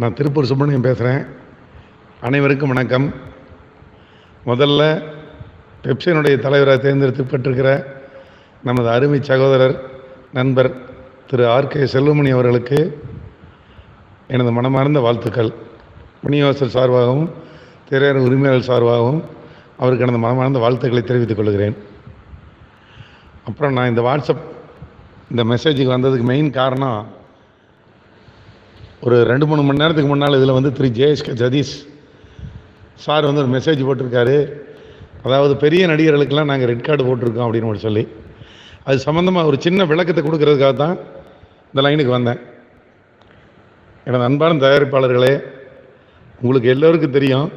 நான் திருப்பூர் சுப்பிரமணியம் பேசுகிறேன் அனைவருக்கும் வணக்கம். முதல்ல பெப்சினுடைய தலைவராக தேர்ந்தெடுக்கப்பட்டிருக்கிற நமது அருமை சகோதரர் நண்பர் திரு ஆர் கே செல்வமணி அவர்களுக்கு எனது மனமார்ந்த வாழ்த்துக்கள். விநியோகஸ்தர் சார்பாகவும் திரையரங்க உரிமையாளர் சார்பாகவும் அவருக்கு எனது மனமார்ந்த வாழ்த்துக்களை தெரிவித்துக் கொள்கிறேன். அப்புறம் நான் இந்த வாட்ஸ்அப் இந்த மெசேஜுக்கு வந்ததுக்கு மெயின் காரணம் ஒரு ரெண்டு மூணு மணி நேரத்துக்கு முன்னால் இதில் வந்து திரு ஜெயஸ்கே ஜதீஷ் சார் வந்து ஒரு மெசேஜ் போட்டிருக்காரு. அதாவது பெரிய நடிகர்களுக்கெல்லாம் நாங்கள் ரெட் கார்டு போட்டிருக்கோம் அப்படின்னு ஒரு சொல்லி. அது சம்மந்தமாக ஒரு சின்ன விளக்கத்தை கொடுக்கறதுக்காக தான் இந்த லைனுக்கு வந்தேன். எனது அன்பான தயாரிப்பாளர்களே உங்களுக்கு எல்லோருக்கும் தெரியும்.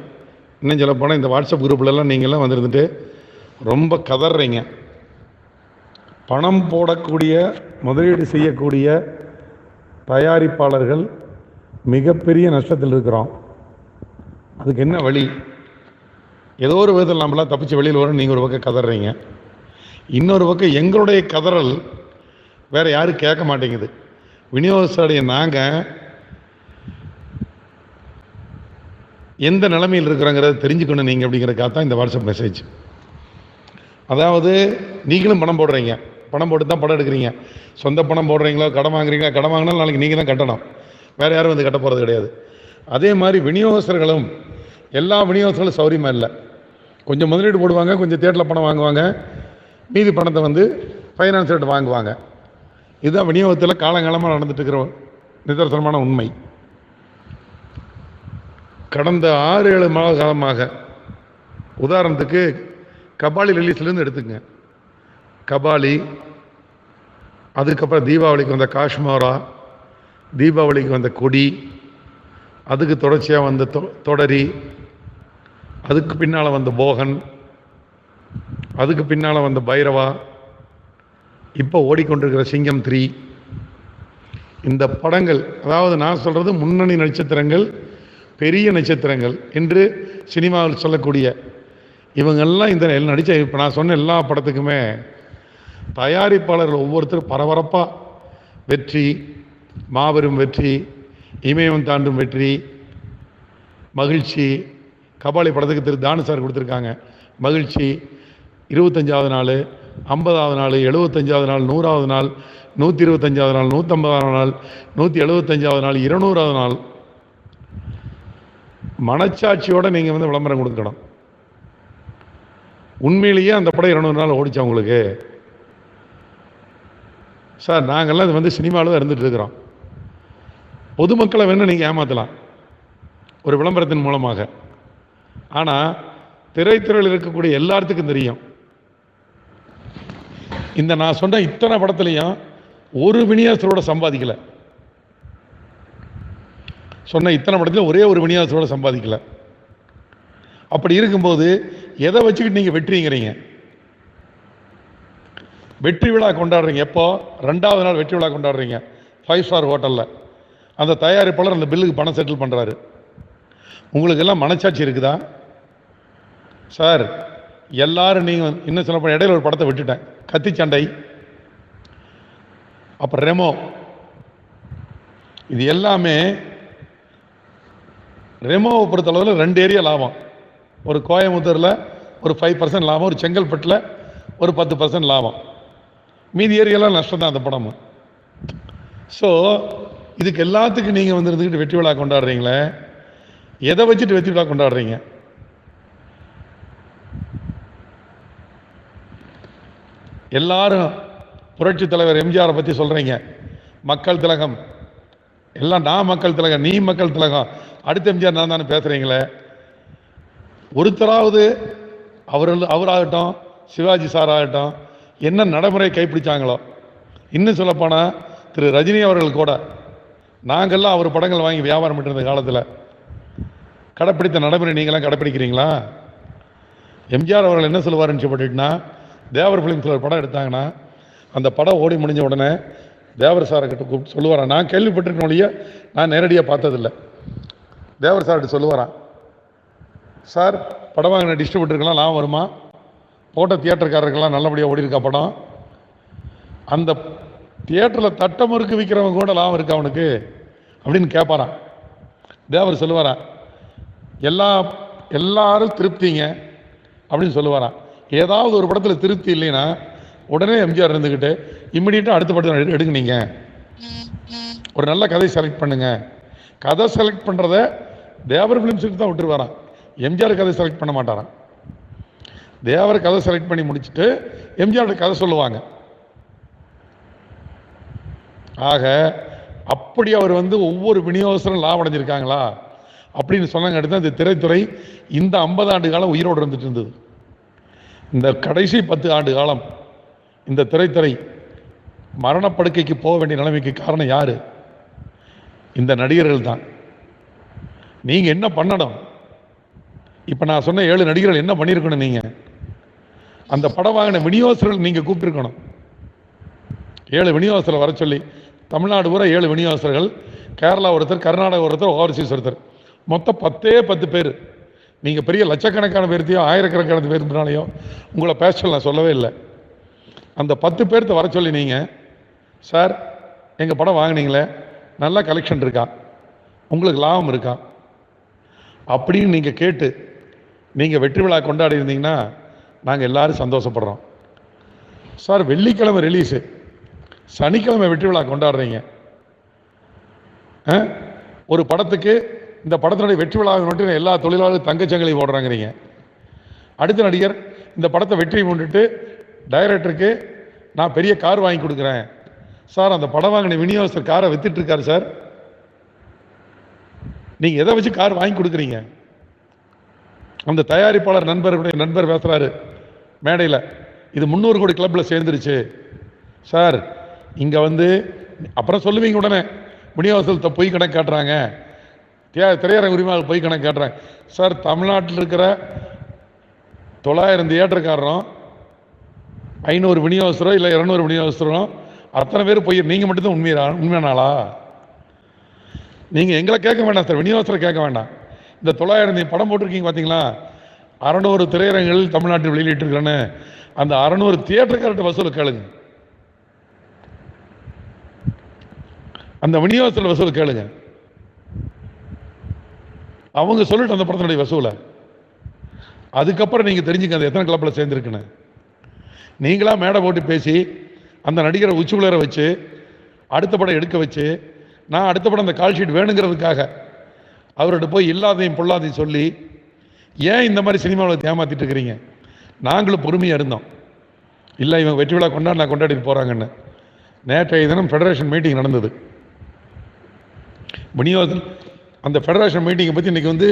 இன்னும் சொல்ல போனால் இந்த வாட்ஸ்அப் குரூப்லலாம் நீங்கள்லாம் வந்துருந்துட்டு ரொம்ப கதறீங்க. பணம் போடக்கூடிய முதலீடு செய்யக்கூடிய தயாரிப்பாளர்கள் மிகப்பெரிய நஷ்டத்தில் இருக்கிறோம். அதுக்கு என்ன வழி? ஏதோ ஒரு விதத்தில் நம்மளாம் தப்பிச்சு வெளியில் வரும் நீங்கள் ஒரு பக்கம் கதறீங்க. இன்னொரு பக்கம் எங்களுடைய கதறல் வேற யாரும் கேட்க மாட்டேங்குது. விநியோகஸ்தருடைய நாங்கள் எந்த நிலைமையில் இருக்கிறோங்கிறத தெரிஞ்சுக்கணும் நீங்கள் அப்படிங்கிறதுக்காக தான் இந்த வாட்ஸ்அப் மெசேஜ் அதாவது நீங்களும் பணம் போடுறீங்க. பணம் போட்டு தான் படம் எடுக்கிறீங்க. சொந்த பணம் போடுறீங்களோ கடன் வாங்குறீங்களா கடன் வாங்கினாலும் நாளைக்கு நீங்கள் தான் கட்டணும். வேறு யாரும் வந்து கட்ட போகிறது கிடையாது. அதே மாதிரி விநியோகஸ்தர்களும் எல்லா விநியோகஸ்தர்களும் சௌரியமாக இல்லை. கொஞ்சம் முதலீடு போடுவாங்க கொஞ்சம் தேட்டரில் பணம் வாங்குவாங்க. மீதி பணத்தை வந்து ஃபைனான்ஸ் ரேட் வாங்குவாங்க. இதுதான் விநியோகத்தில் காலங்காலமாக நடந்துட்டு இருக்கிற நிதர்சனமான உண்மை. கடந்த ஆறு ஏழு மாத காலமாக உதாரணத்துக்கு கபாலி ரிலீஸ்லேருந்து எடுத்துங்க கபாலி அதுக்கப்புறம் தீபாவளிக்கு வந்த காஷ்மோரா தீபாவளிக்கு வந்த கொடி அதுக்கு தொடர்ச்சியாக வந்த தொ தொடரி அதுக்கு பின்னால் வந்த போகன் அதுக்கு பின்னால் வந்த பைரவா இப்போ ஓடிக்கொண்டிருக்கிற சிங்கம் த்ரீ. இந்த படங்கள் அதாவது நான் சொல்கிறது முன்னணி நட்சத்திரங்கள் பெரிய நட்சத்திரங்கள் என்று சினிமாவில் சொல்லக்கூடிய இவங்கெல்லாம் இந்த நடித்த இப்போ நான் சொன்ன எல்லா படத்துக்குமே தயாரிப்பாளர்கள் ஒவ்வொருத்தரும் பரபரப்பாக வெற்றி மாபெரும் வெற்றி இமயம் தாண்டும் வெற்றி மகிழ்ச்சி. கபாலி படத்துக்கு திரு தானு சார் கொடுத்துருக்காங்க. மகிழ்ச்சி. இருபத்தஞ்சாவது நாள் ஐம்பதாவது நாள் எழுபத்தஞ்சாவது நாள் நூறாவது நாள் நூற்றி இருபத்தஞ்சாவது நாள் நூற்றம்பதாவது நாள் நூற்றி எழுபத்தஞ்சாவது நாள் இருநூறாவது நாள். மனச்சாட்சியோடு நீங்கள் வந்து விளம்பரம் கொடுக்கணும். உண்மையிலேயே அந்த படம் இருநூறு நாள் ஓடிச்சா உங்களுக்கு சார் நாங்கள்லாம் இது வந்து சினிமாவில் தான் இருந்துகிட்டு இருக்கிறோம். பொதுமக்களை வேணும் நீங்கள் ஏமாற்றலாம் ஒரு விளம்பரத்தின் மூலமாக. ஆனால் திரைத்துறையில் இருக்கக்கூடிய எல்லாத்துக்கும் தெரியும். இந்த நான் சொன்ன இத்தனை படத்துலையும் ஒரு விநியோகத்தோட சம்பாதிக்கல. சொன்ன இத்தனை படத்துலையும் ஒரே ஒரு விநியோகத்தோட சம்பாதிக்கல. அப்படி இருக்கும்போது எதை வச்சுக்கிட்டு நீங்கள் வெற்றிங்கிறீங்க? வெற்றி விழா கொண்டாடுறீங்க. எப்போ? ரெண்டாவது நாள் வெற்றி விழா கொண்டாடுறீங்க. ஃபைவ் ஸ்டார் ஹோட்டலில் அந்த தயாரிப்பாளர் அந்த பில்லுக்கு பணம் செட்டில் பண்ணுறாரு உங்களுக்கு எல்லாம் மனச்சாட்சி இருக்குதா? சார் எல்லாரும் நீங்கள் இன்னும் சொல்ல இடையில ஒரு படத்தை விட்டுட்டேன். கத்தி சண்டை. அப்புறம் ரெமோ. இது எல்லாமே ரெமோவை பொறுத்தளவில் ரெண்டு ஏரியா லாபம். ஒரு கோயம்புத்தூரில் ஒரு ஃபைவ் பர்சன்ட் லாபம் ஒரு செங்கல்பட்டில் ஒரு பத்து பர்சன்ட் லாபம். மீதி ஏரியாலாம் நஷ்டம் தான் அந்த படம் ஸோ இதுக்கு எல்லாத்துக்கும் நீங்கள் வந்து இருந்துக்கிட்டு வெற்றி விழா கொண்டாடுறீங்களே? எதை வச்சுட்டு வெற்றி விழா கொண்டாடுறீங்க? எல்லாரும் புரட்சி தலைவர் எம்ஜிஆரை பற்றி சொல்கிறீங்க மக்கள் திலகம். எல்லாம் நான் மக்கள் திலகம் நீ மக்கள் திலகம். அடுத்த எம்ஜிஆர் நான் தானே பேசுகிறீங்களே ஒருத்தராவது அவர்கள் அவராகட்டும் சிவாஜி சார் ஆகட்டும் என்ன நடைமுறை கைப்பிடிச்சாங்களோ. இன்னும் சொல்லப்போனால் திரு ரஜினி அவர்கள் கூட நாங்கள்லாம் அவர் படங்கள் வாங்கி வியாபாரம் பண்ணிருந்த காலத்தில் கடைப்பிடித்த நடைமுறை நீங்களாம் கடைப்பிடிக்கிறீங்களா? எம்ஜிஆர் அவர்கள் என்ன சொல்லுவாருன்னு சொல்லிட்டுனா தேவர் ஃபிலிம்ஸில் ஒரு படம் எடுத்தாங்கன்னா அந்த படம் ஓடி முடிஞ்ச உடனே தேவர் சாரை கிட்ட கூப்பிட்டு சொல்லுவாரான் நான் கேள்விப்பட்டிருக்கேன் ஒழிய நான் நேரடியாக பார்த்ததில்லை. தேவர் சார்கிட்ட சொல்லுவாரான் சார் படம் வாங்கின டிஸ்ட்ரிபியூட்டருக்கெல்லாம் லாபம் வருமா? போட்ட தியேட்டருக்காரருக்கெல்லாம் நல்லபடியாக ஓடி இருக்கா படம்? அந்த தியேட்டரில் தட்டமுறுக்கு விற்கிறவங்க கூட லாபம் இருக்கா அவனுக்கு அப்படின்னு கேட்பாரான் தேவர் சொல்லுவாரா எல்லா எல்லாரும் திருப்திங்க அப்படின்னு சொல்லுவாராம். ஏதாவது ஒரு படத்தில் திருப்தி இல்லைன்னா உடனே எம்ஜிஆர் இருந்துக்கிட்டு இம்மிடியட்டாக அடுத்த படத்தில் எடு- எடுங்க ஒரு நல்ல கதை செலக்ட் பண்ணுங்க. கதை செலக்ட் பண்ணுறத தேவர் ஃபிலிம்ஸுக்கு தான் விட்டுருவாராம். எம்ஜிஆர் கதை செலக்ட் பண்ண மாட்டாராம். தேவர் கதை செலக்ட் பண்ணி முடிச்சுட்டு எம்ஜிஆரோட கதை சொல்லுவாங்க. ஆக அப்படி அவர் வந்து ஒவ்வொரு விநியோகஸ்தரும் லாபம் அடைஞ்சிருக்காங்களா? அப்படின்னு சொன்னாங்க அடுத்து அந்த திரைத்துறை இந்த ஐம்பது ஆண்டு காலம் உயிரோடு இருந்துட்டு இருந்தது. இந்த கடைசி பத்து ஆண்டு காலம் இந்த திரைத்துறை மரணப்படுக்கைக்கு போக வேண்டிய நிலைமைக்கு காரணம் யார்? இந்த நடிகர்கள் தான். நீங்கள் என்ன பண்ணணும்? இப்போ நான் சொன்ன ஏழு நடிகர்கள் என்ன பண்ணியிருக்கணும் நீங்கள் அந்த படம் வாங்கின விநியோகஸ்தர்கள் நீங்கள் கூப்பிட்டுருக்கணும். ஏழு விநியோகஸ்தரை வர சொல்லி தமிழ்நாடு பூரா ஏழு விநியோகஸ்தர்கள் கேரளா ஒருத்தர் கர்நாடகா ஒருத்தர் ஓவர்சீஸ் ஒருத்தர். மொத்தம் பத்தே பத்து பேர். நீங்கள் பெரிய லட்சக்கணக்கான பேர்த்தையோ ஆயிரக்கணக்கான பேர்த்தினாலையோ உங்களை பேச நான் சொல்லவே இல்லை. அந்த பத்து பேர்த்த வர சொல்லி நீங்கள் சார் எங்கள் படம் வாங்கினீங்களே? நல்ல கலெக்ஷன் இருக்கா? உங்களுக்கு லாபம் இருக்கா? அப்படின்னு நீங்கள் கேட்டு நீங்கள் வெற்றி விழா கொண்டாடி இருந்தீங்கன்னா நாங்கள் எல்லாரும் சந்தோஷப்படுறோம். சார் வெள்ளிக்கிழமை ரிலீஸு சனிக்கிழமை வெற்றி விழா கொண்டாடுறீங்க. ஆ? ஒரு படத்துக்கு இந்த படத்தினுடைய வெற்றி விழாவை மட்டும் எல்லா தொழிலாளர்களும் தங்கச்சங்கலி போடுறாங்கிறீங்க. அடுத்த நடிகர் இந்த படத்தை வெற்றி முன்னிட்டு டைரக்டருக்கு நான் பெரிய கார் வாங்கி கொடுக்குறேன். சார் அந்த படம் வாங்கின விநியோகஸ்தர் காரை வித்துட்டு இருக்காரு சார். நீங்க எதை வச்சு கார் வாங்கி கொடுக்குறீங்க? அந்த தயாரிப்பாளர் நண்பருடைய நண்பர் பேசுறாரு மேடையில். இது முந்நூறு கோடி கிளப்பில் சேர்ந்துருச்சு. சார் இங்க வந்து அப்புறம் சொல்லுவீங்க உடனே விநியோகத்தை பொய் கணக்கு காட்டுறாங்க. திரையரங்க உரிமையாளர் பொய் கணக்கு காட்டுறாங்க. சார் தமிழ்நாட்டில் இருக்கிற தொள்ளாயிரம் தியேட்டருக்காரரும் ஐநூறு விநியோகஸ்தரோ இல்லை இரநூறு விநியோகஸ்தரோ அத்தனை பேர் போய் நீங்கள் மட்டும்தான் உண்மையா உண்மையானாளா? நீங்கள் எங்களை கேட்க வேண்டாம் சார் விநியோகஸ்தரை கேட்க வேண்டாம். இந்த தொள்ளாயிரம் படம் போட்டிருக்கீங்க பார்த்தீங்களா அறநூறு திரையரங்குகள் தமிழ்நாட்டில் வெளியிட்டிருக்கிறேன்னு அந்த அறநூறு தியேட்டருக்கார்ட்ட வசூல் கேளுங்க. அந்த விநியோகத்தில் வசூல் கேளுங்க. அவங்க சொல்லிட்டு அந்த படத்தினுடைய வசூலை. அதுக்கப்புறம் நீங்கள் தெரிஞ்சுக்க அந்த எத்தனை கிளப்பில் சேர்ந்துருக்குன்னு. நீங்களாக மேடை போட்டு பேசி அந்த நடிகரை உச்சி உலர வச்சு அடுத்த படம் எடுக்க வச்சு நான் அடுத்த படம் அந்த கால் ஷீட் வேணுங்கிறதுக்காக அவர்கிட்ட போய் இல்லாதையும் பொல்லாதையும் சொல்லி ஏன் இந்த மாதிரி சினிமாவில் ஏமாத்திட்டு இருக்கிறீங்க? நாங்களும் பொறுமையாக இருந்தோம். இல்லை இவங்க வெற்றி விழா கொண்டாடி கொண்டாடிட்டு போகிறாங்கன்னு நேற்றைய தினம் ஃபெடரேஷன் மீட்டிங் நடந்தது. விநியோகத்தில் அந்த ஃபெடரேஷன் மீட்டிங்கை பற்றி இன்றைக்கி வந்து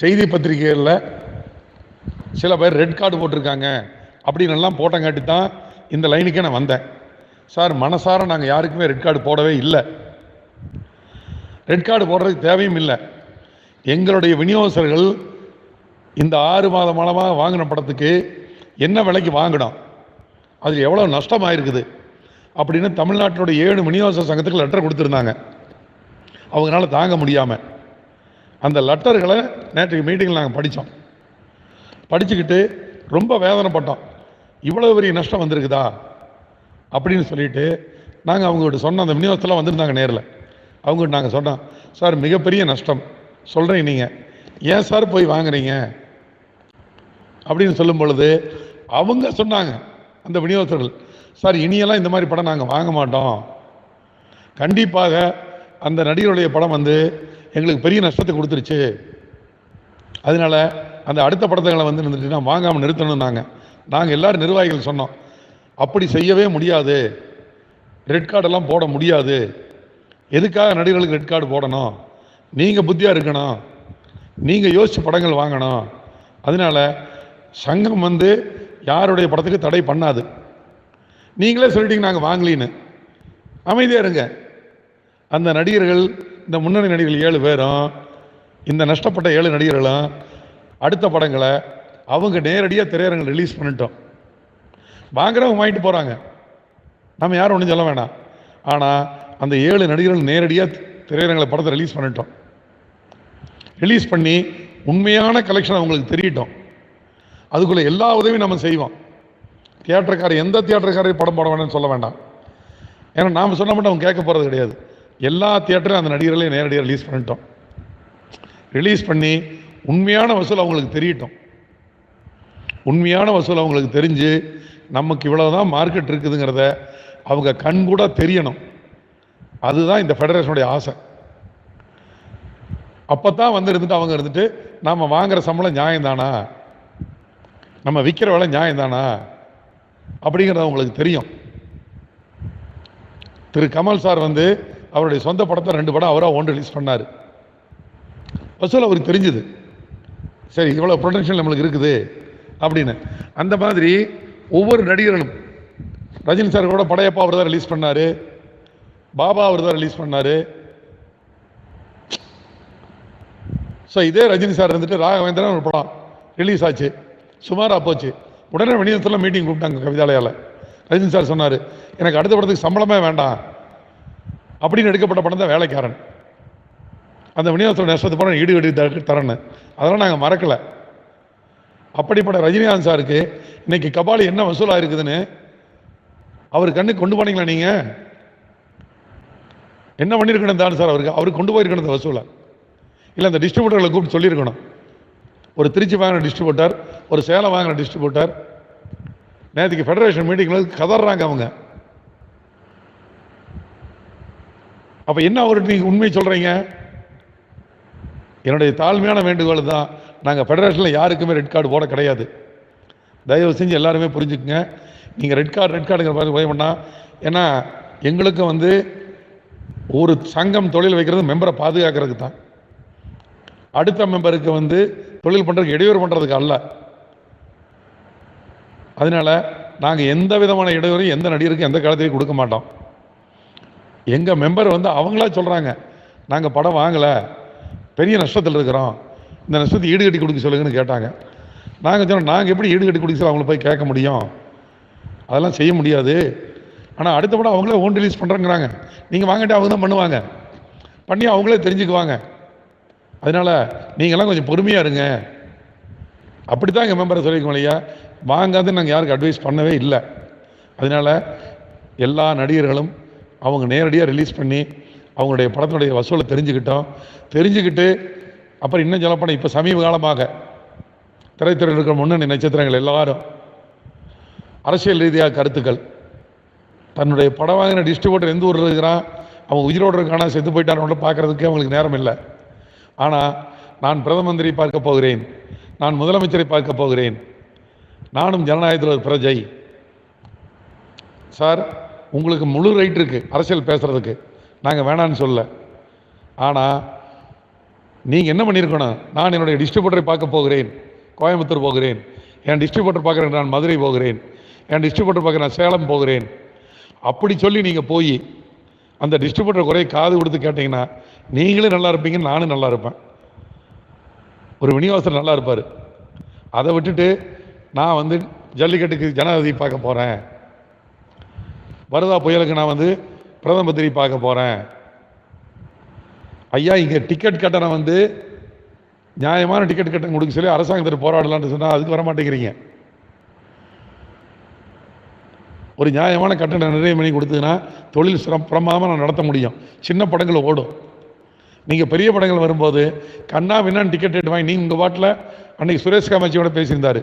செய்தி பத்திரிகைகளில் சில பேர் ரெட் கார்டு போட்டிருக்காங்க அப்படின்னுலாம் போட்டங்காட்டி தான் இந்த லைனுக்கே நான் வந்தேன். சார் மனசார நாங்கள் யாருக்குமே ரெட் கார்டு போடவே இல்லை. ரெட் கார்டு போடுறதுக்கு தேவையும் இல்லை. எங்களுடைய விநியோகஸ்தர்கள் இந்த ஆறு மாத மாதமாக வாங்கின படத்துக்கு என்ன விலைக்கு வாங்கினோம்? அது எவ்வளோ நஷ்டமாயிருக்குது? அப்படின்னு தமிழ்நாட்டினுடைய ஏழு விநியோக சங்கத்துக்கு லெட்டர் கொடுத்துருந்தாங்க. அவங்களால தாங்க முடியாமல் அந்த லெட்டர்களை நேற்றைக்கு மீட்டிங்கில் நாங்கள் படித்தோம் படிச்சுக்கிட்டு ரொம்ப வேதனைப்பட்டோம். இவ்வளோ பெரிய நஷ்டம் வந்திருக்குதா? அப்படின்னு சொல்லிட்டு நாங்கள் அவங்ககிட்ட சொன்ன அந்த விநியோகத்தெல்லாம் வந்திருந்தாங்க நேரில். அவங்ககிட்ட நாங்கள் சொன்னோம் சார் மிகப்பெரிய நஷ்டம். சொல்கிறீங்க நீங்கள் ஏன் சார் போய் வாங்குறீங்க? அப்படின்னு சொல்லும் பொழுது அவங்க சொன்னாங்க அந்த விநியோகத்தர்கள் சார் இனியெல்லாம் இந்த மாதிரி படம் நாங்கள் வாங்க மாட்டோம். கண்டிப்பாக அந்த நடிகருடைய படம் வந்து எங்களுக்கு பெரிய நஷ்டத்தை கொடுத்துருச்சு. அதனால அந்த அடுத்த படத்துகளை வந்து நிறுத்திட்டு வாங்காமல் நிறுத்தணும் நாங்கள் நாங்கள் எல்லோரும் நிர்வாகிகள் சொன்னோம். அப்படி செய்யவே முடியாது. ரெட் கார்டெல்லாம் போட முடியாது. எதுக்காக நடிகர்களுக்கு ரெட் கார்டு போடணும்? நீங்கள் புத்தியாக இருக்கணும். நீங்கள் யோசிச்சு படங்கள் வாங்கணும். அதனால சங்கம் வந்து யாருடைய படத்துக்கு தடை பண்ணாது. நீங்களே சொல்லிட்டீங்க நாங்கள் வாங்கலின்னு. அமைதியாக இருங்க. அந்த நடிகர்கள் இந்த முன்னணி நடிகர்கள் ஏழு பேரும் இந்த நஷ்டப்பட்ட ஏழு நடிகர்களும் அடுத்த படங்களை அவங்க நேரடியாக திரையரங்கில் ரிலீஸ் பண்ணிட்டோம். வாங்குறவங்க வாங்கிட்டு போகிறாங்க நம்ம யாரும் ஒன்றும் சொல்ல வேணாம். ஆனால் அந்த ஏழு நடிகர்கள் நேரடியாக திரையரங்கில் படத்தை ரிலீஸ் பண்ணிட்டோம். ரிலீஸ் பண்ணி உண்மையான கலெக்ஷன் அவங்களுக்கு தெரியட்டும் அதுக்குள்ளே எல்லா உதவியும் நம்ம செய்வோம். தியேட்டருக்காரர் எந்த தியேட்டருக்காரையும் படம் போட வேணும்னு சொல்ல வேண்டாம். ஏன்னா நாம் சொன்ன மட்டும் அவங்க கேட்க போகிறது கிடையாது. எல்லா தியேட்டரும் அந்த நடிகர்களையும் நேரடியாக ரிலீஸ் பண்ணிட்டோம். ரிலீஸ் பண்ணி உண்மையான வசூல் அவங்களுக்கு தெரியட்டும். உண்மையான வசூல் அவங்களுக்கு தெரிஞ்சு நமக்கு இவ்வளோதான் மார்க்கெட் இருக்குதுங்கிறத அவங்க கண் கூட தெரியணும். அதுதான் இந்த ஃபெடரேஷனுடைய ஆசை. அப்போ தான் வந்து இருந்துட்டு அவங்க இருந்துட்டு நாம் வாங்குற சம்பளம் நியாயம்தானா? நம்ம விற்கிற விலை நியாயம்தானா? அப்படிங்கிறது அவங்களுக்கு தெரியும். திரு கமல் சார் வந்து அவருடைய சொந்த படத்தை ரெண்டு படம் அவராக ஒன்று ரிலீஸ் பண்ணார். வசூல் அவருக்கு தெரிஞ்சுது. சரி இவ்வளோ ப்ரொடென்ஷியல் நம்மளுக்கு இருக்குது அப்படின்னு. அந்த மாதிரி ஒவ்வொரு நடிகர்களும் ரஜினி சார் கூட படையப்பா அவர் தான் ரிலீஸ் பண்ணார். பாபா அவர் தான் ரிலீஸ் பண்ணார். ஸோ இதே ரஜினி சார் இருந்துட்டு ராகவேந்திரன் ஒரு படம் ரிலீஸ் ஆச்சு. சுமாராக போச்சு. உடனே வெளியத்தில் மீட்டிங் கூப்பிட்டாங்க கவிதாலயாவில் ரஜினி சார் சொன்னார் எனக்கு அடுத்த படத்துக்கு சம்பளமே வேண்டாம். அப்படின்னு எடுக்கப்பட்ட படம் தான் வேலைக்காரன். அந்த விநியோகத்தோட நஷ்டத்தை படம் ஈடு ஈடு தரேன்னு. அதெல்லாம் நாங்கள் மறக்கலை. அப்படிப்பட்ட ரஜினிகாந்த் சாருக்கு இன்னைக்கு கபாலி என்ன வசூலாக இருக்குதுன்னு அவர் கண்ணுக்கு கொண்டு போனீங்களா நீங்கள் என்ன பண்ணியிருக்கணும் தான் சார் அவருக்கு? அவருக்கு கொண்டு போயிருக்கணும் இந்த வசூலை. இல்லை அந்த டிஸ்ட்ரிபியூட்டர்களை கூப்பிட்டு சொல்லியிருக்கணும். ஒரு திருச்சி வாங்கின டிஸ்ட்ரிபியூட்டர் ஒரு சேலம் வாங்கின டிஸ்ட்ரிபியூட்டர் நேற்றுக்கு ஃபெடரேஷன் மீட்டிங்கில் கதறாங்க அவங்க. அப்போ என்ன அவர்கிட்ட நீங்கள் உண்மை சொல்கிறீங்க என்னுடைய தாழ்மையான வேண்டுகோள் தான். நாங்கள் ஃபெடரேஷனில் யாருக்குமே ரெட் கார்டு போட கிடையாது. தயவு செஞ்சு எல்லாருமே புரிஞ்சுக்குங்க. நீங்கள் ரெட் கார்டு ரெட் கார்டுங்கிற மாதிரி போய் பண்ணால் ஏன்னா எங்களுக்கும் வந்து ஒரு சங்கம் தொழில் வைக்கிறது மெம்பரை பாதுகாக்கிறதுக்கு தான். அடுத்த மெம்பருக்கு வந்து தொழில் பண்ணுறதுக்கு இடையூறு பண்ணுறதுக்கு அல்ல. அதனால நாங்கள் எந்த விதமான இடையூறையும் எந்த நடிகருக்கும் எந்த காலத்திலையும் கொடுக்க மாட்டோம். எங்கள் மெம்பர் வந்து அவங்களா சொல்கிறாங்க நாங்கள் படம் வாங்கலை பெரிய நஷ்டத்தில் இருக்கிறோம் இந்த நஷ்டத்தை ஈடு கட்டி கொடுக்க சொல்லுங்கன்னு கேட்டாங்க. நாங்கள் சொன்னோம் நாங்கள் எப்படி ஈடுகட்டி கொடுக்க சொல்ல அவங்கள போய் கேட்க முடியும்? அதெல்லாம் செய்ய முடியாது. ஆனால் அடுத்த படம் அவங்களே ஓன் ரிலீஸ் பண்ணுறேங்கிறாங்க நீங்கள் வாங்கிட்டு அவங்க தான் பண்ணுவாங்க. பண்ணி அவங்களே தெரிஞ்சுக்குவாங்க. அதனால நீங்களாம் கொஞ்சம் பொறுமையாக இருங்க. அப்படி தான் எங்கள் மெம்பரை சொல்லியிருக்கோம் இல்லையா? வாங்காதுன்னு நாங்கள் யாருக்கு அட்வைஸ் பண்ணவே இல்லை. அதனால எல்லா நடிகர்களும் அவங்க நேரடியாக ரிலீஸ் பண்ணி அவங்களுடைய படத்தினுடைய வசூலை தெரிஞ்சுக்கிட்டோம். தெரிஞ்சுக்கிட்டு அப்புறம் இன்னும் சொல்லப்போனால் இப்போ சமீப காலமாக திரைத்துறையில் இருக்கிற முன்னணி நட்சத்திரங்கள் எல்லாரும் அரசியல் ரீதியாக கருத்துக்கள். தன்னுடைய படம் வாங்கின டிஸ்ட்ரிபியூட்டர் எந்த ஊரில் இருக்கிறான் அவன் உயிரோடு இருக்கானா செத்து போயிட்டானோட பார்க்குறதுக்கு அவங்களுக்கு நேரம் இல்லை. ஆனால் நான் பிரதம மந்திரி பார்க்க போகிறேன் நான் முதலமைச்சரை பார்க்க போகிறேன் நானும் ஜனநாயகத்தில் ஒரு பிரஜை. சார் உங்களுக்கு முழு ரைட் இருக்கு அரசியல் பேசுறதுக்கு. நாங்கள் வேணான்னு சொல்ல. ஆனால் நீங்கள் என்ன பண்ணியிருக்கணும் நான் என்னுடைய டிஸ்ட்ரிபியூட்டரை பார்க்க போகிறேன். கோயம்புத்தூர் போகிறேன். என் டிஸ்ட்ரிபியூட்டர் பார்க்குறேன் நான் மதுரை போகிறேன். என் டிஸ்ட்ரிபியூட்டர் பார்க்க நான் சேலம் போகிறேன். அப்படி சொல்லி நீங்கள் போய் அந்த டிஸ்ட்ரிபியூட்டர் குறைய காது கொடுத்து கேட்டிங்கன்னா நீங்களும் நல்லா இருப்பீங்க நானும் நல்லா இருப்பேன். ஒரு விநியோகத்தில் நல்லா இருப்பார். அதை விட்டுட்டு நான் வந்து ஜல்லிக்கட்டுக்கு ஜனாதிபதி பார்க்க போகிறேன் வருதா புயலுக்கு நான் வந்து பிரதம மந்திரி பார்க்க போகிறேன் ஐயா இங்கே டிக்கெட் கட்டணம் வந்து நியாயமான டிக்கெட் கட்டணம் கொடுக்க சொல்லி அரசாங்கத்தில் போராடலாம்னு சொன்னால் அதுக்கு வர மாட்டேங்கிறீங்க. ஒரு நியாயமான கட்டண நிர்ணயம் பண்ணி கொடுத்ததுன்னா தொழில் சிரம் நான் நடத்த முடியும். சின்ன படங்கள் ஓடும். நீங்கள் பெரிய படங்கள் வரும்போது கண்ணா விண்ணான்னு டிக்கெட் எடுத்து வாங்கி நீங்கள் உங்கள் பாட்டில் அன்னைக்கு சுரேஷ் காமாட்சியோட பேசியிருந்தாரு.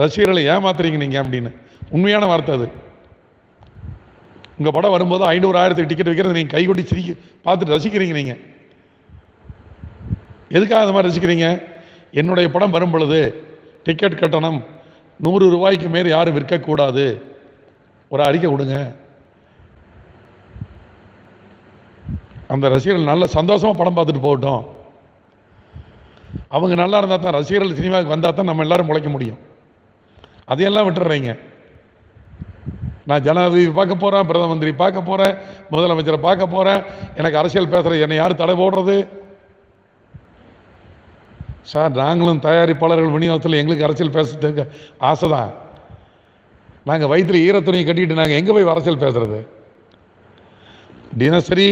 ரசிகர்களை ஏமாத்துறீங்க நீங்கள் அப்படின்னு. உண்மையான வார்த்தை அது. உங்கள் படம் வரும்போது ஐநூறு ஆயிரத்துக்கு டிக்கெட் வைக்கிறது நீங்கள் கைகொட்டி சிரிக்க பார்த்துட்டு ரசிக்கிறீங்க நீங்கள் எதுக்காக அந்த மாதிரி ரசிக்கிறீங்க? என்னுடைய படம் வரும் பொழுது டிக்கெட் கட்டணம் நூறு ரூபாய்க்கு மேல் யாரும் விற்கக்கூடாது. ஒரு அறிக்கை கொடுங்க. அந்த ரசிகர்கள் நல்ல சந்தோஷமா படம் பார்த்துட்டு போகட்டும். அவங்க நல்லா இருந்தால் தான் ரசிகர்கள் சினிமாவுக்கு வந்தால் தான் நம்ம எல்லாரும் முளைக்க முடியும். அதையெல்லாம் விட்டுறீங்க. நான் ஜனாதிபதி பார்க்க போறேன் பிரதம மந்திரி பார்க்க போறேன் முதலமைச்சரை பார்க்க போறேன். எனக்கு அரசியல் பேசுற என்னை யார் தடை போடுறது? சார் நாங்களும் தயாரிப்பாளர்கள் விநியோகத்தில் எங்களுக்கு அரசியல் பேசுறதுக்கு ஆசைதான். நாங்கள் வயிற்றில் ஈரத்துணியை கட்டிட்டு நாங்கள் எங்கே போய் அரசியல் பேசுறது? தினசரி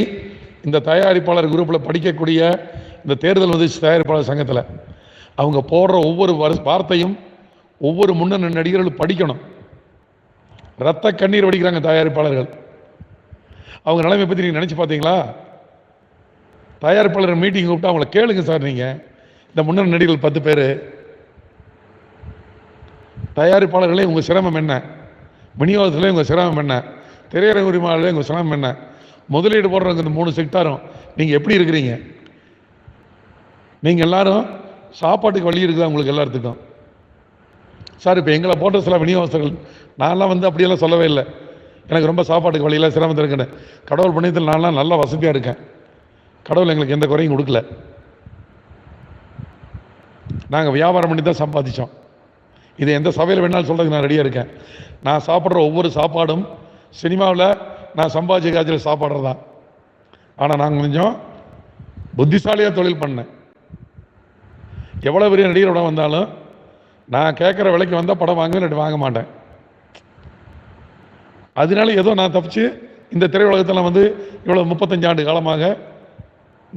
இந்த தயாரிப்பாளர் குரூப்பில் படிக்கக்கூடிய இந்த தேர்தல் வந்துச்சு தயாரிப்பாளர் சங்கத்தில் அவங்க போடுற ஒவ்வொரு வார்த்தையும் ஒவ்வொரு முன்னணி நடிகர்களும் படிக்கணும். ரத்த கண்ணீர் வடிக்கிறாங்க தயாரிப்பாளர்கள். அவங்க நிலைமை பற்றி நீங்கள் நினச்சி பார்த்தீங்களா தயாரிப்பாளர் மீட்டிங் கூப்பிட்டு அவங்கள கேளுங்க சார் நீங்கள் இந்த முன்னணி நடிகர்கள் பத்து பேர். தயாரிப்பாளர்களே உங்கள் சிரமம் என்ன? விநியோகத்திலே உங்கள் சிரமம் என்ன? திரையரங்க உரிமையாளர்களே உங்கள் சிரமம் என்ன? முதலீடு போடுறவங்க இந்த மூணு செக்டாரும் நீங்கள் எப்படி இருக்கிறீங்க? நீங்கள் எல்லாரும் சாப்பாட்டுக்கு வழி இருக்குதா உங்களுக்கு எல்லாத்துக்கும்? சார் இப்போ எங்களை போட்ட சில விநியோகஸ்தர்கள் நான்லாம் வந்து அப்படியெல்லாம் சொல்லவே இல்லை. எனக்கு ரொம்ப சாப்பாட்டுக்கு வழியில் சிரமத்தில் இருக்கேன் கடவுள் புண்ணியத்தில் நான்லாம் நல்ல வசதியாக இருக்கேன். கடவுள் எங்களுக்கு எந்த குறையும் கொடுக்கல. நாங்கள் வியாபாரம் பண்ணி தான் சம்பாதிச்சோம். இது எந்த சபையில் வேணாலும் சொல்கிறதுக்கு நான் ரெடியாக இருக்கேன். நான் சாப்பிட்ற ஒவ்வொரு சாப்பாடும் சினிமாவில் நான் சம்பாதிச்ச காய்ச்சல் சாப்பாடுறது. தான் ஆனால் நாங்கள் கொஞ்சம் புத்திசாலியாக தொழில் பண்ணேன். எவ்வளோ பெரிய நடிகரோட வந்தாலும் நான் கேட்குற விலைக்கு வந்தால் படம் வாங்க இல்லாட்டி வாங்க மாட்டேன். அதனால ஏதோ நான் தப்பிச்சு இந்த திரையுலகத்தில் வந்து இவ்வளோ முப்பத்தஞ்சு ஆண்டு காலமாக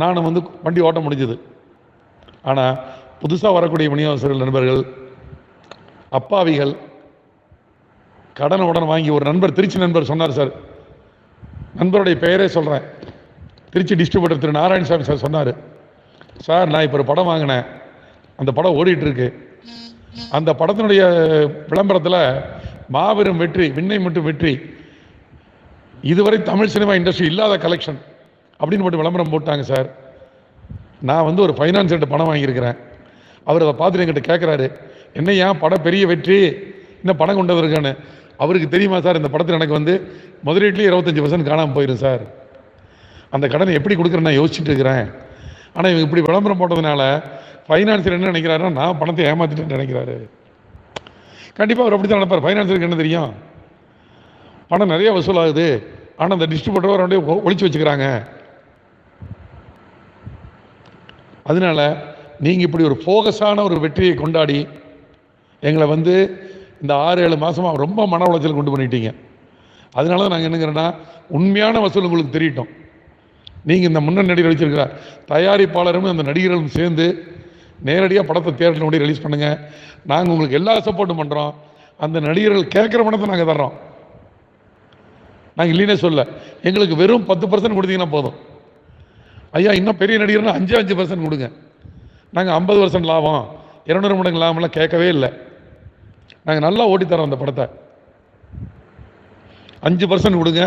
நானும் வந்து வண்டி ஓட்ட முடிஞ்சது. ஆனால் புதுசாக வரக்கூடிய விநியோகஸ்தர்கள் நண்பர்கள் அப்பாவிகள் கடன் உடன் வாங்கி ஒரு நண்பர் திருச்சி நண்பர் சொன்னார் சார். நண்பருடைய பெயரே சொல்கிறேன் திருச்சி டிஸ்ட்ரிபியூட்டர் திரு நாராயணசாமி சார் சொன்னார். சார் நான் இப்போ ஒரு படம் வாங்கினேன். அந்த படம் ஓடிட்டுருக்கு அந்த படத்தினுடைய விளம்பரத்தில் மாபெரும் வெற்றி விண்ணை மட்டும் வெற்றி. இதுவரை தமிழ் சினிமா இண்டஸ்ட்ரி இல்லாத கலெக்ஷன் அப்படின்னு மட்டும் விளம்பரம் போட்டாங்க சார். நான் வந்து ஒரு ஃபைனான்ஸ்கிட்ட பணம் வாங்கியிருக்கிறேன். அவர் அதை பார்த்துட்டு என்கிட்ட கேட்குறாரு என்ன ஏன் படம் பெரிய வெற்றி? இன்னும் பணம் கொண்டு வந்திருக்கான்னு அவருக்கு தெரியுமா சார் இந்த படத்தில் எனக்கு வந்து முதலீட்லேயே இருபத்தஞ்சி பர்சன்ட் காணாமல் போயிடும் சார். அந்த கடனை எப்படி கொடுக்குறேன்னு நான் யோசிச்சுட்டு இருக்கிறேன். ஆனால் இவங்க இப்படி விளம்பரம் போட்டதுனால ஃபைனான்சியர் என்ன நினைக்கிறாருன்னா நான் பணத்தை ஏமாத்திட்டேன்னு நினைக்கிறாரு. கண்டிப்பாக அவர் அப்படி தான் நினைப்பார். ஃபைனான்சியருக்கு என்ன தெரியும்? பணம் நிறைய வசூலாகுது. ஆனால் அந்த டிஸ்ட்ரிபியூட்டர் அப்படியே ஒ- வச்சுக்கிறாங்க. அதனால நீங்கள் இப்படி ஒரு ஃபோகஸான ஒரு வெற்றியை கொண்டாடி எங்களை வந்து இந்த ஆறு ஏழு மாதமாக ரொம்ப மன உளைச்சல் கொண்டு பண்ணிட்டீங்க. அதனால தான் நாங்கள் என்னங்கிறோன்னா உண்மையான வசூல் உங்களுக்கு தெரியட்டும். நீங்கள் இந்த முன்னணி நடிகர் வச்சிருக்கிற தயாரிப்பாளரும் அந்த நடிகர்களும் சேர்ந்து நேரடியாக படத்தை தேட்டரில் கொண்டு ரிலீஸ் பண்ணுங்கள் நாங்கள் உங்களுக்கு எல்லா சப்போர்ட்டும் பண்ணுறோம் அந்த நடிகர்கள் கேட்குற பணத்தை நாங்கள் தர்றோம். நாங்கள் இல்லைன்னே சொல்ல எங்களுக்கு வெறும் பத்து பர்சன்ட் கொடுத்தீங்கன்னா போதும். ஐயா இன்னும் பெரிய நடிகர்னா அஞ்சு அஞ்சு பர்சன்ட் கொடுங்க. நாங்கள் ஐம்பது பர்சன்ட் லாபம். இரநூறு மடங்கு லாபம்லாம் கேட்கவே இல்லை. நாங்கள் நல்லா ஓட்டித்தரோம் அந்த படத்தை. அஞ்சு பர்சன்ட் கொடுங்க.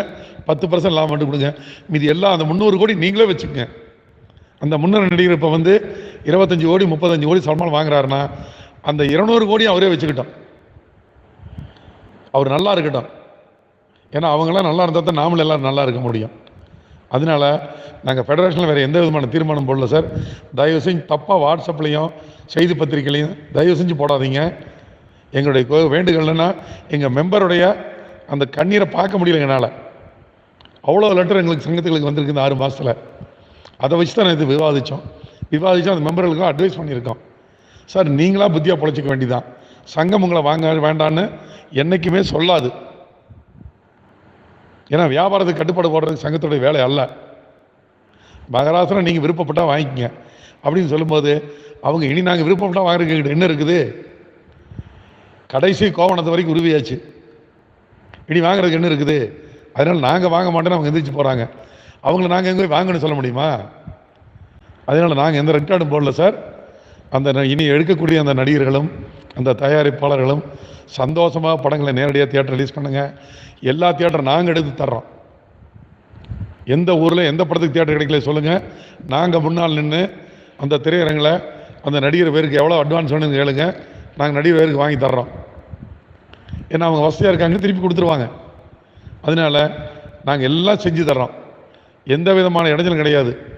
பத்து பர்சன்ட் லாபம் மட்டும் கொடுங்க. மீதி எல்லாம் அந்த முந்நூறு கோடி நீங்களே வச்சுக்கோங்க. அந்த முன்னணி நடிகர் இப்போ வந்து இருபத்தஞ்சி கோடி முப்பத்தஞ்சு கோடி சல்மான் வாங்குறாருன்னா அந்த இருநூறு கோடி அவரே வச்சுக்கிட்டோம் அவர் நல்லா இருக்கட்டும். ஏன்னா அவங்களாம் நல்லா இருந்தால் தான் நாமளும் எல்லாரும் நல்லா இருக்க முடியும். அதனால நாங்கள் ஃபெடரேஷனில் வேறு எந்த விதமான தீர்மானம் போடல சார் தயவு செஞ்சு தப்பாக வாட்ஸ்அப்லேயும் செய்தி பத்திரிகையிலையும் தயவு செஞ்சு போடாதீங்க. எங்களுடைய கோ- எங்கள் மெம்பருடைய அந்த கண்ணீரை பார்க்க முடியல என்னால் அவ்வளோ லெட்டர் எங்களுக்கு சங்கத்துகளுக்கு வந்திருக்கு இந்த ஆறு மாதத்தில் அதை வச்சு தான் இது விவாதித்தோம் விவாதித்தோம் அந்த மெம்பர்களுக்கும் அட்வைஸ் பண்ணியிருக்கோம். சார் நீங்களாக புத்தியாக பொழைச்சிக்க வேண்டிதான். சங்கம் உங்களை வாங்க வேண்டான்னு என்றைக்குமே சொல்லாது. ஏன்னா வியாபாரத்துக்கு கட்டுப்பாடு போடுறது சங்கத்துடைய வேலை அல்ல. மகராசனம் நீங்கள் விருப்பப்பட்டால் வாங்கிக்கங்க. அப்படின்னு சொல்லும்போது அவங்க இனி நாங்கள் விருப்பப்பட்டால் வாங்குறதுக்கு என்ன இருக்குது? கடைசி கோவணத்தை வரைக்கும் உருவியாச்சு. இனி வாங்குறதுக்கு என்ன இருக்குது? அதனால் நாங்கள் வாங்க மாட்டோம்னு அவங்க எந்திரிச்சு போகிறாங்க அவங்கள நாங்கள் எங்கே போய் வாங்கன்னு சொல்ல முடியுமா? அதனால் நாங்கள் எந்த ரெக்கார்டும் போடல சார் அந்த ந- இனி எடுக்கக்கூடிய அந்த நடிகர்களும் அந்த தயாரிப்பாளர்களும் சந்தோஷமாக படங்களை நேரடியாக தியேட்டர் ரிலீஸ் பண்ணுங்கள் எல்லா தியேட்டர் நாங்கள் எடுத்து தர்றோம். எந்த ஊரில் எந்த படத்துக்கு தியேட்டர் கிடைக்கல சொல்லுங்கள் நாங்கள் முன்னால் நின்று அந்த திரையரங்கில் அந்த நடிகர் பேருக்கு எவ்வளோ அட்வான்ஸ் வேணும்னு கேளுங்க. நாங்கள் நடிகர் பேருக்கு வாங்கி தர்றோம். ஏன்னா அவங்க வசதியாக இருக்காங்க திருப்பி கொடுத்துருவாங்க. அதனால நாங்கள் எல்லாம் செஞ்சு தர்றோம். எந்த விதமான இடைஞ்சலும் கிடையாது.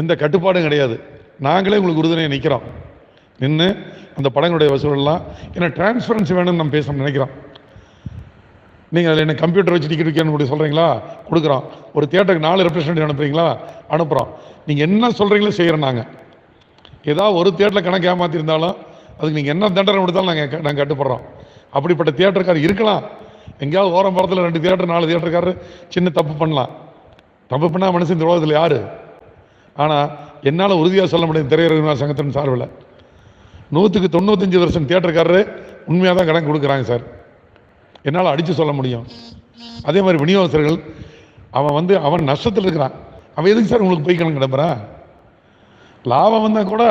எந்த கட்டுப்பாடும் கிடையாது. நாங்களே உங்களுக்கு உறுதுணையாக நிற்கிறோம் நின்று அந்த படங்களுடைய வசூலெல்லாம் ஏன்னா டிரான்ஸ்பரன்சி வேணும்னு நம்ம பேச நினைக்கிறோம். நீங்கள் அதில் என்ன கம்ப்யூட்டர் வச்சு டிக்கெட் விற்கணும் அப்படி சொல்கிறீங்களா கொடுக்குறோம். ஒரு தியேட்டருக்கு நாலு ரெப்ரசன்டேட்டிவ் அனுப்புறீங்களா? அனுப்புகிறோம் நீங்கள் என்ன சொல்கிறீங்களோ செய்கிறோம் நாங்கள் ஏதாவது ஒரு தியேட்டரில் கணக்கு ஏமாற்றிருந்தாலும் அதுக்கு நீங்கள் என்ன தண்டனை கொடுத்தாலும் நாங்கள் நாங்கள் கட்டுப்படுறோம். அப்படிப்பட்ட தியேட்டருக்கார் இருக்கலாம். எங்கேயாவது ஓரம் படத்தில் ரெண்டு தியேட்டர் நாலு தியேட்டருக்காரர் சின்ன தப்பு பண்ணலாம். தப்பு பண்ணால் மனுஷன் இந்த உலகத்தில் யார்? ஆனால் என்னால் உறுதியாக சொல்ல முடியும் திரையரங்கு சங்கத்தின் சார்பில். நூற்றுக்கு தொண்ணூத்தஞ்சு வருஷம் தியேட்டருக்காரரு உண்மையாக தான் கடன் கொடுக்குறாங்க சார். என்னால் அடித்து சொல்ல முடியும். அதே மாதிரி விநியோகஸ்தர்கள் அவன் வந்து அவன் நஷ்டத்தில் இருக்கிறான். அவன் எதுக்கு சார் உங்களுக்கு போய் கணக்கு கிடப்புறான் லாபம் வந்தால் கூட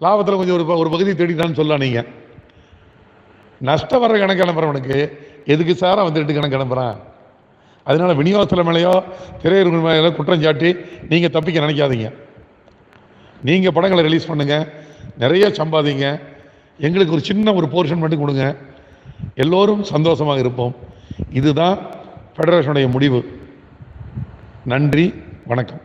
லாபத்தில் கொஞ்சம் ஒரு ப- ஒரு பகுதி தேடிட்டான்னு சொல்லலாம் நீங்கள் நஷ்டம் வர்ற கணக்கு கிளம்புறவனுக்கு எதுக்கு சார் அவன் திருட்டு கணக்கு கிளம்புறான் அதனால விநியோகத்தில் மேலேயோ திரையரங்கு மேலேயோ குற்றம் சாட்டி நீங்கள் தப்பிக்க நினைக்காதீங்க. நீங்கள் படங்களை ரிலீஸ் பண்ணுங்கள் நிறைய சம்பாதிங்க. எங்களுக்கு ஒரு சின்ன ஒரு போர்ஷன் மட்டும் கொடுங்க. எல்லோரும் சந்தோஷமாக இருப்போம். இதுதான் ஃபெடரேஷனுடைய முடிவு. நன்றி வணக்கம்.